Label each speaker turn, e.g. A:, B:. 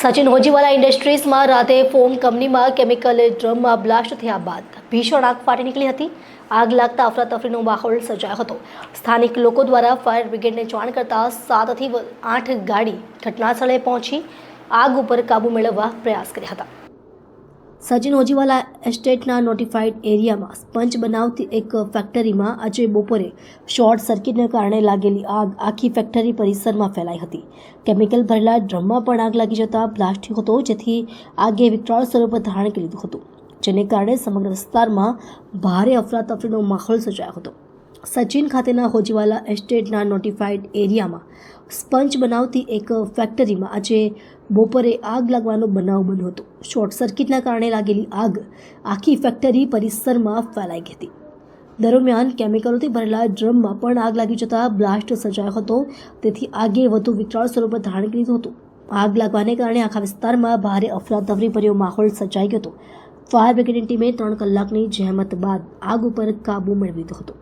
A: સચિન હોજીવાલા ઇન્ડસ્ટ્રીઝમાં રાતે ફોમ કંપનીમાં chemical ડ્રમમાં blast થયા બાદ ભીષણ આગ ફાટી નીકળી હતી. આગ લાગતા અફરાતફરીનો માહોલ સર્જાયો હતો. સ્થાનિક લોકો દ્વારા ફાયર બ્રિગેડને જાણ કરતા સાતથી આઠ ગાડી ઘટનાસ્થળે પહોંચી આગ ઉપર કાબૂ મેળવવા પ્રયાસ કર્યા હતા. સચિન ઓજીવાલા એસ્ટેટના નોટિફાઈડ એરિયામાં સ્પંચ બનાવતી એક ફેક્ટરીમાં આજે બપોરે શોર્ટ સર્કિટને કારણે લાગેલી આગ આખી ફેક્ટરી પરિસરમાં ફેલાઈ હતી. કેમિકલ ભરેલા ડ્રમમાં પણ આગ લાગી જતા પ્લાસ્ટિક હતો, જેથી આગે વિકરાળ સ્વરૂપ ધારણ કરી લીધું હતું, જેને કારણે સમગ્ર વિસ્તારમાં ભારે અફરાતફરીનો માહોલ સર્જાયો હતો. સચિન ખાતેના હોજીવાલા એસ્ટેટના નોટિફાઈડ એરિયામાં સ્પંચ બનાવતી એક ફેક્ટરીમાં આજે બપોરે આગ લાગવાનો બનાવ બન્યો હતો. શોર્ટ સર્કિટના કારણે લાગેલી આગ આખી ફેક્ટરી પરિસરમાં ફેલાઈ ગઈ હતી. દરમિયાન કેમિકલોથી ભરેલા ડ્રમમાં પણ આગ લાગી જતા બ્લાસ્ટ સર્જાયો હતો. તેથી આગે વધુ વિકરાળ સ્વરૂપ ધારણ કરી લીધું હતું. આગ લાગવાને કારણે આખા વિસ્તારમાં ભારે અફરાતફરી ભર્યો માહોલ સર્જાઈ ગયો હતો. ફાયર બ્રિગેડની ટીમે ત્રણ કલાકની જહેમત બાદ આગ ઉપર કાબૂ મેળવી લીધો હતો.